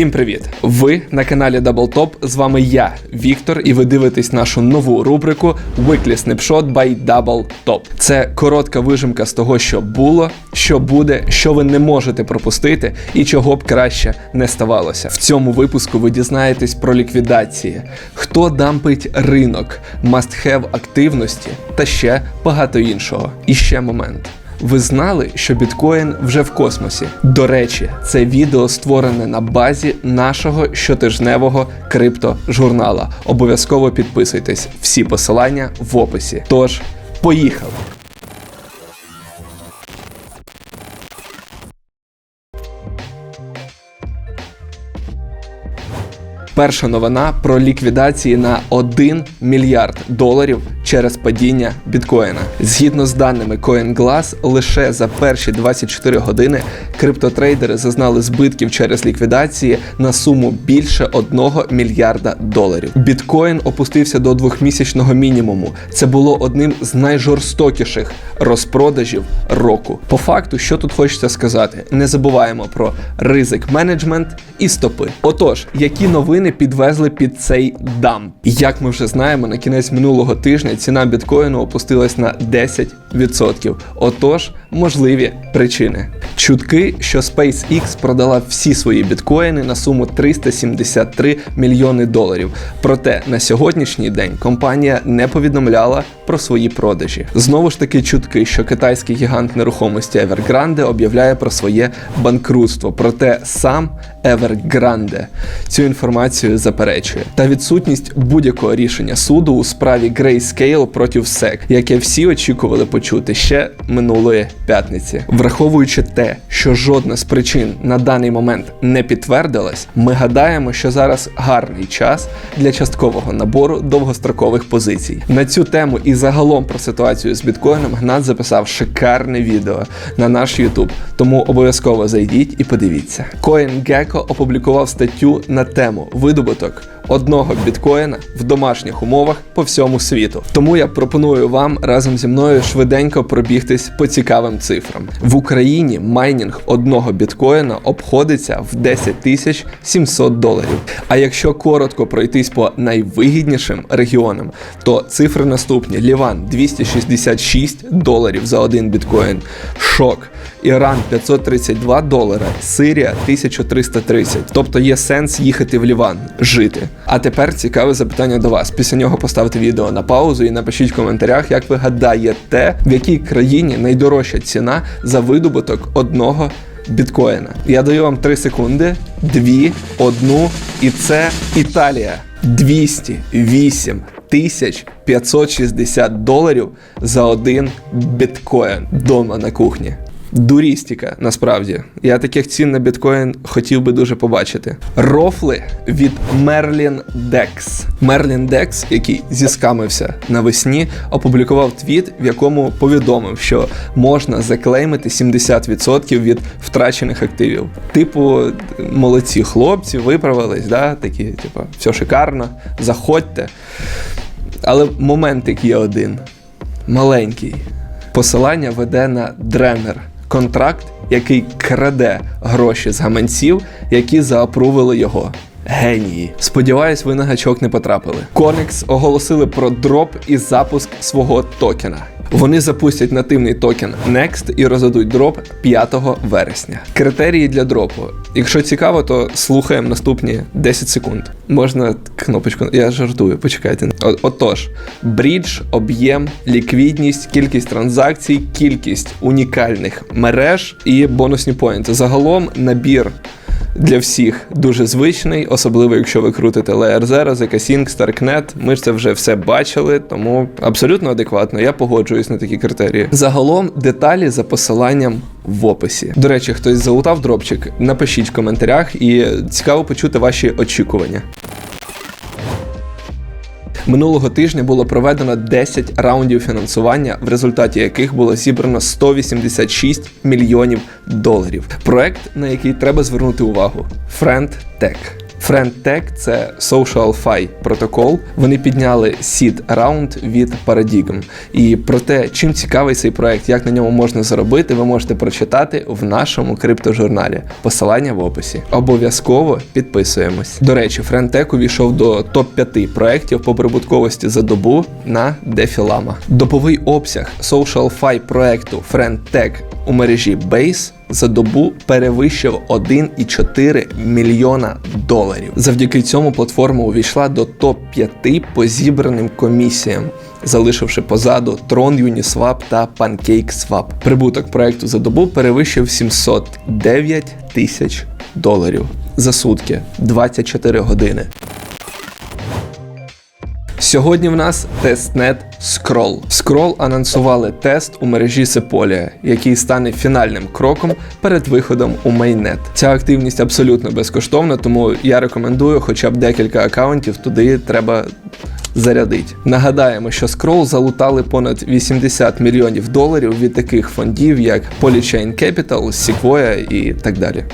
Всім привіт! Ви на каналі Double Top. З вами я, Віктор, і ви дивитесь нашу нову рубрику Weekly Snapshot by Double Top. Це коротка вижимка з того, що було, що буде, що ви не можете пропустити і чого б краще не ставалося. В цьому випуску ви дізнаєтесь про ліквідації, хто дампить ринок, must-have активності та ще багато іншого. І ще момент. Ви знали, що біткоін вже в космосі? До речі, це відео створене на базі нашого щотижневого криптожурнала. Обов'язково підписуйтесь. Всі посилання в описі. Тож, поїхали! Перша новина про ліквідації на 1 мільярд доларів через падіння біткоїна. Згідно з даними CoinGlass, лише за перші 24 години криптотрейдери зазнали збитків через ліквідації на суму більше 1 мільярда доларів. Біткоін опустився до двохмісячного мінімуму. Це було одним з найжорстокіших розпродажів року. По факту, що тут хочеться сказати, не забуваємо про ризик менеджмент і стопи. Отож, які новини підвезли під цей дам. Як ми вже знаємо, на кінець минулого тижня ціна біткоїну опустилась на 10%. Отож, можливі причини. Чутки, що SpaceX продала всі свої біткоїни на суму 373 мільйони доларів. Проте на сьогоднішній день компанія не повідомляла про свої продажі. Знову ж таки, чутки, що китайський гігант нерухомості Evergrande об'являє про своє банкрутство. Проте сам Evergrande цю інформацію заперечує. Та відсутність будь-якого рішення суду у справі Grayscale проти SEC, яке всі очікували почути ще минулої п'ятниці. Враховуючи те, що жодна з причин на даний момент не підтвердилась, ми гадаємо, що зараз гарний час для часткового набору довгострокових позицій. На цю тему і загалом про ситуацію з біткоїном Гнат записав шикарне відео на наш YouTube, тому обов'язково зайдіть і подивіться. CoinGecko опублікував статтю на тему видобуток одного біткоїна в домашніх умовах по всьому світу. Тому я пропоную вам разом зі мною швиденько пробігтись по цікавим цифрам. В Україні майнінг одного біткоїна обходиться в 10 тисяч 700 доларів. А якщо коротко пройтись по найвигіднішим регіонам, то цифри наступні: Ліван 266 доларів за один біткоін. Шок. Іран 532 долара, Сирія 1330. Тобто є сенс їхати в Ліван, жити. А тепер цікаве запитання до вас. Після нього поставте відео на паузу і напишіть в коментарях, як ви гадаєте, в якій країні найдорожча ціна за видобуток одного біткоїна. Я даю вам 3 секунди, 2, 1, і це Італія. 208 тисяч 560 доларів за один біткоін дома на кухні. Дурістіка, насправді. Я таких цін на біткоін хотів би дуже побачити. Рофли від Merlin Dex. Merlin Dex, який зіскамився навесні, опублікував твіт, в якому повідомив, що можна заклеймити 70% від втрачених активів. Типу, молодці хлопці, виправились, да? такі, типу, все шикарно, заходьте. Але моментик є один маленький. Посилання веде на дренер контракт, який краде гроші з гаманців, які заапрувили його. Генії. Сподіваюсь, ви на гачок не потрапили. Конекс оголосили про дроп і запуск свого токена. Вони запустять нативний токен Next і роздадуть дроп 5 вересня. Критерії для дропу. Якщо цікаво, то слухаємо наступні 10 секунд. Можна кнопочку, я жартую, почекайте. Отож, брідж, об'єм, ліквідність, кількість транзакцій, кількість унікальних мереж і бонусні поінти. Загалом набір для всіх дуже звичний, особливо якщо ви крутите Layer Zero, ZK-Sync. Ми ж це вже все бачили, тому абсолютно адекватно. Я погоджуюсь на такі критерії. Загалом деталі за посиланням в описі. До речі, хтось залутав дропчик, напишіть в коментарях і цікаво почути ваші очікування. Минулого тижня було проведено 10 раундів фінансування, в результаті яких було зібрано 186 мільйонів доларів. Проект, на який треба звернути увагу: Friend Tech. FriendTech – це Social Fi протокол. Вони підняли seed раунд від Paradigm. І про те, чим цікавий цей проект, як на ньому можна заробити, ви можете прочитати в нашому криптожурналі. Посилання в описі. Обов'язково підписуємось. До речі, FriendTech увійшов до топ-5 проєктів по прибутковості за добу на DeFi Добовий обсяг Social Fi проекту FriendTech у мережі Base за добу перевищив 1,4 мільйона доларів. Завдяки цьому платформа увійшла до топ-5 по зібраним комісіям, залишивши позаду Tron, Uniswap та PancakeSwap. Прибуток проекту за добу перевищив 709 тисяч доларів за сутки 24 години. Сьогодні в нас тестнет Scroll. Scroll анонсували тест у мережі Sepolia, який стане фінальним кроком перед виходом у майнет. Ця активність абсолютно безкоштовна, тому я рекомендую хоча б декілька аккаунтів туди треба. Зарядить. Нагадаємо, що Scroll залутали понад 80 мільйонів доларів від таких фондів, як Polychain Capital, Sequoia і так далі.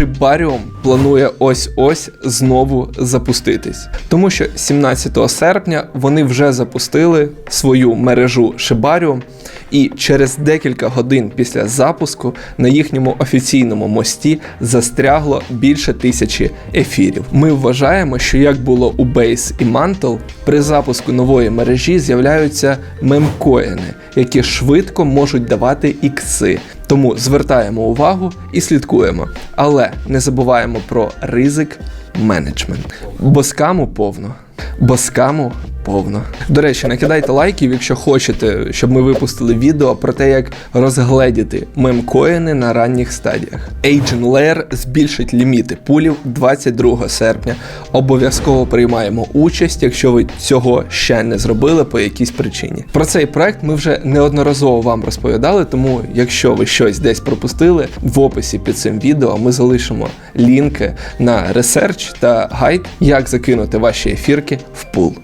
Шибаріум планує ось-ось знову запуститись, тому що 17 серпня вони вже запустили свою мережу Шибаріум, і через декілька годин після запуску на їхньому офіційному мості застрягло більше тисячі ефірів. Ми вважаємо, що як було у Base і Mantle, при запуску нової мережі з'являються мемкоїни, які швидко можуть давати ікси. Тому звертаємо увагу і слідкуємо. Але не забуваємо про ризик менеджмент. Бо скаму повно. Бо скаму повно. До речі, накидайте лайків, якщо хочете, щоб ми випустили відео про те, як розгледіти мемкоїни на ранніх стадіях. Agent Layer збільшить ліміти пулів 22 серпня. Обов'язково приймаємо участь, якщо ви цього ще не зробили по якійсь причині. Про цей проект ми вже неодноразово вам розповідали, тому якщо ви щось десь пропустили, в описі під цим відео ми залишимо лінки на ресерч та гайд, як закинути ваші ефірки в пул.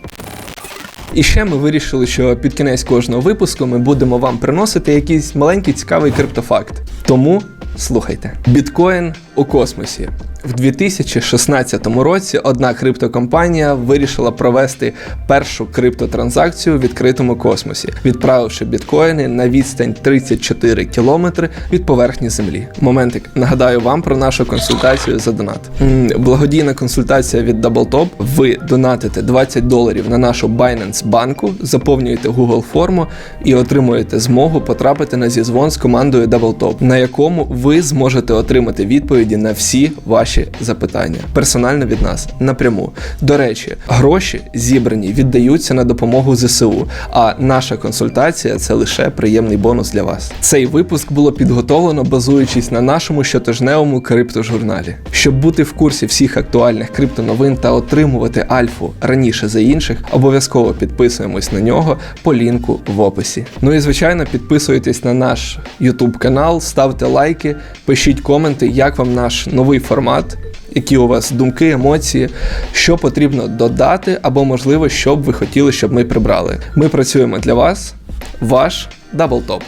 І ще ми вирішили, що під кінець кожного випуску ми будемо вам приносити якийсь маленький цікавий криптофакт. Тому слухайте: біткоін у космосі. В 2016 році одна криптокомпанія вирішила провести першу криптотранзакцію в відкритому космосі, відправивши біткоїни на відстань 34 кілометри від поверхні землі. Моментик, нагадаю вам про нашу консультацію за донат. Благодійна консультація від DoubleTop. Ви донатите 20 доларів на нашу Binance банку, заповнюєте Google форму і отримуєте змогу потрапити на зізвон з командою DoubleTop, на якому ви зможете отримати відповіді на всі ваші запитання персонально від нас напряму. До речі, гроші зібрані віддаються на допомогу ЗСУ. А наша консультація це лише приємний бонус для вас. Цей випуск було підготовлено базуючись на нашому щотижневому криптожурналі. Щоб бути в курсі всіх актуальних криптоновин та отримувати альфу раніше за інших, обов'язково підписуємось на нього по лінку в описі. Ну і звичайно, підписуйтесь на наш YouTube канал, ставте лайки, пишіть коменти, як вам наш новий формат. Які у вас думки, емоції, що потрібно додати, або можливо, що б ви хотіли, щоб ми прибрали. Ми працюємо для вас, ваш Даблтоп.